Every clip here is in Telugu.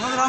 Vamos lá,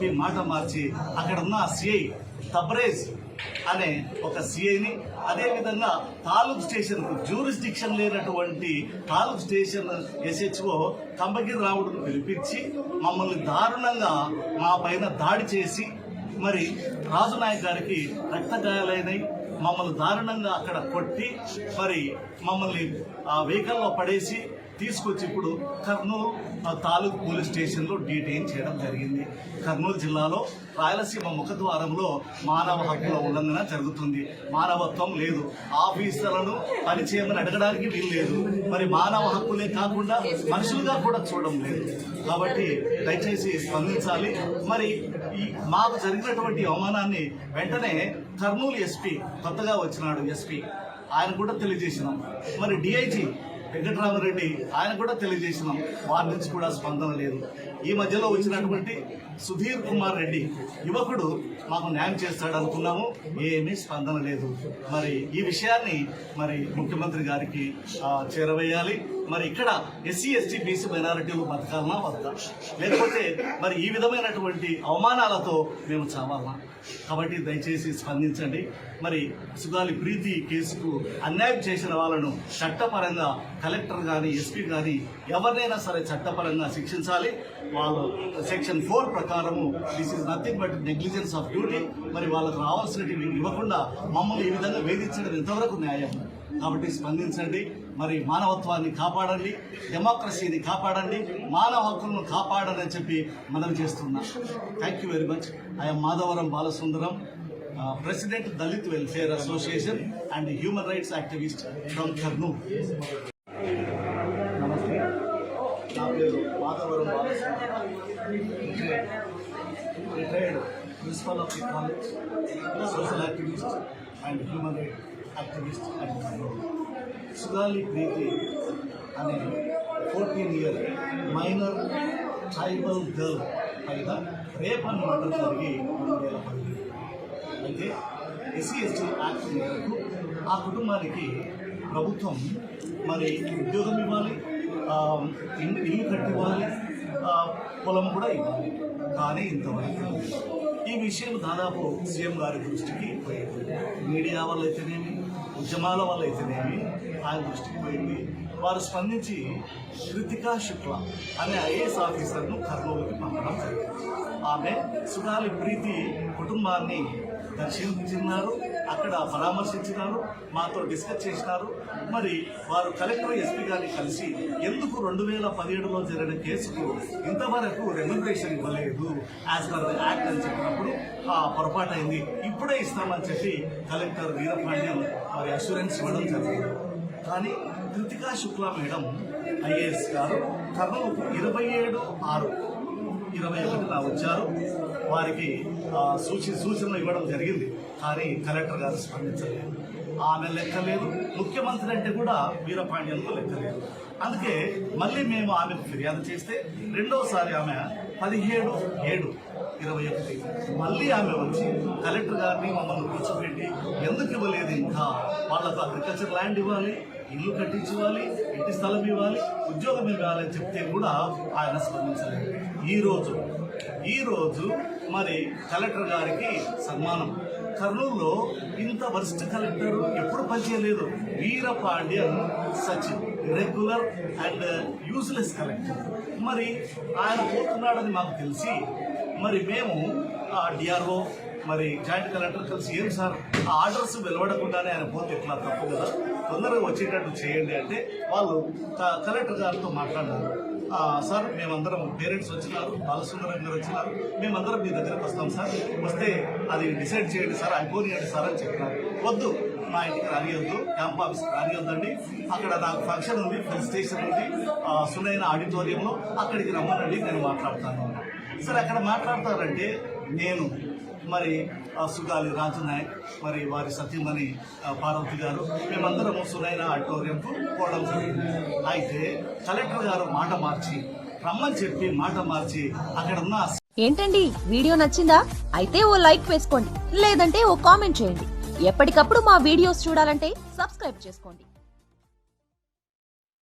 మీ మాట మార్చి అక్కడ ఉన్న సిఐ తబ్రేజ్ అనే ఒక సిఐని అదేవిధంగా తాలూక్ స్టేషన్ జ్యూరిస్డిక్షన్ లేనటువంటి తాలూక్ స్టేషన్ ఎస్హెచ్ఓ కంబగిరి రావుడును పిలిపించి మమ్మల్ని దారుణంగా మా పైన దాడి చేసి మరి రాజునాయక్ గారికి రక్త గాయాలైనవి మమ్మల్ని దారుణంగా అక్కడ కొట్టి మరి మమ్మల్ని ఆ వెహికల్లో పడేసి తీసుకొచ్చి ఇప్పుడు కర్నూలు తాలూకు పోలీస్ స్టేషన్లో డీటెయిన్ చేయడం జరిగింది. కర్నూలు జిల్లాలో రాయలసీమ ముఖద్వారంలో మానవ హక్కుల ఉల్లంఘన జరుగుతుంది. మానవత్వం లేదు. ఆఫీసర్లను పనిచేయమని అడగడానికి వీలు లేదు మరి మానవ హక్కులే కాకుండా మనుషులుగా కూడా చూడడం లేదు. కాబట్టి దయచేసి స్పందించాలి. మరి ఈ మాకు జరిగినటువంటి అవమానాన్ని వెంటనే కర్నూలు ఎస్పీ కొత్తగా వచ్చినాడు ఎస్పీ. ఆయన కూడా తెలియజేసినాం. మరి డిఐజీ వెంకటరామరెడ్డి ఆయన కూడా తెలియజేసినాం. వారి నుంచి కూడా స్పందన లేదు. ఈ మధ్యలో వచ్చినటువంటి సుధీర్ కుమార్ రెడ్డి యువకుడు మాకు న్యాయం చేస్తాడు అనుకున్నాము. ఏమీ స్పందన లేదు. మరి ఈ విషయాన్ని మరి ముఖ్యమంత్రి గారికి చేరవేయాలి. మరి ఇక్కడ ఎస్సీ ఎస్టీ బీసీ మైనారిటీలు బతకాలనా వద్దా లేకపోతే మరి ఈ విధమైనటువంటి అవమానాలతో మేము చావాలనా కాబట్టి దయచేసి స్పందించండి. మరి సుగాలి ప్రీతి కేసుకు అన్యాయం చేసిన వాళ్ళను చట్టపరంగా కలెక్టర్ కానీ ఎస్పీ కానీ ఎవరినైనా సరే చట్టపరంగా శిక్షించాలి. వాళ్ళు సెక్షన్ ఫోర్ ప్రకారము this is nothing but negligence of duty. మరి వాళ్ళకు రావాల్సినవి ఇవ్వకుండా మమ్మల్ని ఈ విధంగా వేధించడం ఎంతవరకు న్యాయం? కాబట్టి స్పందించండి. మరి మానవత్వాన్ని కాపాడండి. డెమోక్రసీని కాపాడండి. మానవ హక్కులను కాపాడండి అని చెప్పి మనం చేస్తున్నా. Thank you very much I'm Madhavaram Balasundaram president Dalit welfare association and human rights activist from Kurnool నమస్తే నా పేరు Madhavaram Balasundaram retired principal of the college social activist and human right activist and Sugali Preethi అనే fourteen year minor tribal girl పైన రేప్ అండ్ మర్డర్ జరిగి రెండు వేల పదిహేను అయితే ఎస్సీ ఎస్టీ యాక్ట్ మేరకు ఆ కుటుంబానికి ప్రభుత్వం మరి ఉద్యోగం ఇవ్వాలి ఇల్లు కట్టివ్వాలి పొలం కూడా ఇవ్వాలి. కానీ ఇంతవరకు ఈ విషయం దాదాపు సీఎం గారి దృష్టికి పోయింది. మీడియా వల్ల అయితేనేమి ఉద్యమాల వల్ల అయితేనేమి ఆయన దృష్టికి పోయింది. వారు స్పందించి కృతికా శుక్ల అనే ఐఏఎస్ ఆఫీసర్ను కర్నూలుకి పంపడం జరిగింది. ఆమె సుగాలి ప్రీతి కుటుంబాన్ని దర్శించినారు అక్కడ పరామర్శించినారు మాతో డిస్కస్ చేసినారు. మరి వారు కలెక్టర్ ఎస్పీ గారిని కలిసి ఎందుకు రెండు వేల పదిహేడులో జరిగిన కేసుకు ఇంతవరకు రెమ్యునరేషన్ ఇవ్వలేదు యాజ్ పర్ ద యాక్ట్ అని చెప్పినప్పుడు ఆ పొరపాటు అయింది ఇప్పుడే ఇస్తామని చెప్పి కలెక్టర్ వీరపాండ్యం వారి అష్యూరెన్స్ ఇవ్వడం జరిగింది. కానీ కృతికా శుక్లా మేడం ఐఏఎస్ గారు కర్నూలు ఇరవై ఏడు ఆరు ఇరవై ఒకటిన వచ్చారు. వారికి సూచి సూచనలు ఇవ్వడం జరిగింది. కానీ కలెక్టర్ గారు స్పందించలేదు. ఆమె లెక్కలేదు ముఖ్యమంత్రి అంటే కూడా వీరపాండ్యంకు లెక్కలేదు అందుకే మళ్ళీ మేము ఆమెకు ఫిర్యాదు చేస్తే రెండవసారి ఆమె పదిహేడు ఏడు ఇరవై ఒకటి మళ్ళీ ఆమె వచ్చి కలెక్టర్ గారిని మమ్మల్ని కూర్చోబెట్టి ఎందుకు ఇవ్వలేదు ఇంకా? వాళ్ళకు అగ్రికల్చర్ ల్యాండ్ ఇవ్వాలి ఇల్లు కట్టించుకోవాలి ఇంటి స్థలం ఇవ్వాలి ఉద్యోగం ఇవ్వాలని చెప్తే కూడా ఆయన స్పందించలేదు. ఈరోజు ఈరోజు మరి కలెక్టర్ గారికి సన్మానం. కర్నూలులో ఇంత వరిష్ఠ కలెక్టర్ ఎప్పుడు పనిచేయలేదు? Veerapandian Sachin regular and useless collector. మరి ఆయన పోతున్నాడని మాకు తెలిసి మరి మేము డిఆర్ఓ మరి జాయింట్ కలెక్టర్ కలిసి ఏం సార్? ఆ ఆర్డర్స్ వెలువడకుండానే ఆయన పోతే ఎట్లా తప్పు కదా? తొందరగా వచ్చేటట్టు చేయండి అంటే వాళ్ళు క- కలెక్టర్ గారితో మాట్లాడారు. సార్ మేమందరం పేరెంట్స్ వచ్చినారు బాలసుందరం గారు వచ్చినారు మేమందరం మీ దగ్గరకు వస్తాం సార్. వస్తే అది డిసైడ్ చేయండి సార్ అయిపోనియండి సార్ అని చెప్పినారు. వద్దు మా ఇంటికి రానియొద్దు క్యాంప్ ఆఫీస్ రానియొద్దండి. అక్కడ నాకు ఫంక్షన్ ఉంది ఫిల్ స్టేషన్ ఉంది. సునైన ఆడిటోరియంలో అక్కడికి రమ్మనండి నేను మాట్లాడతాను సరే అక్కడ మాట్లాడతారంటే నేను మరి ఆ, సుగాలి రాజు నాయక్ మరి వారి సత్యమణి పార్వతి గారు మేమందరము సునైన ఆడిటోరియంకు పోవడం జరిగింది. అయితే కలెక్టర్ గారు మాట మార్చి రమ్మని చెప్పి మాట మార్చి అక్కడ ఉన్న ఏంటండి? వీడియో నచ్చిందా? అయితే ఓ లైక్ వేసుకోండి లేదంటే ఓ కామెంట్ చేయండి. ఎప్పటికప్పుడు మా వీడియోస్ చూడాలంటే సబ్స్క్రైబ్ చేసుకోండి.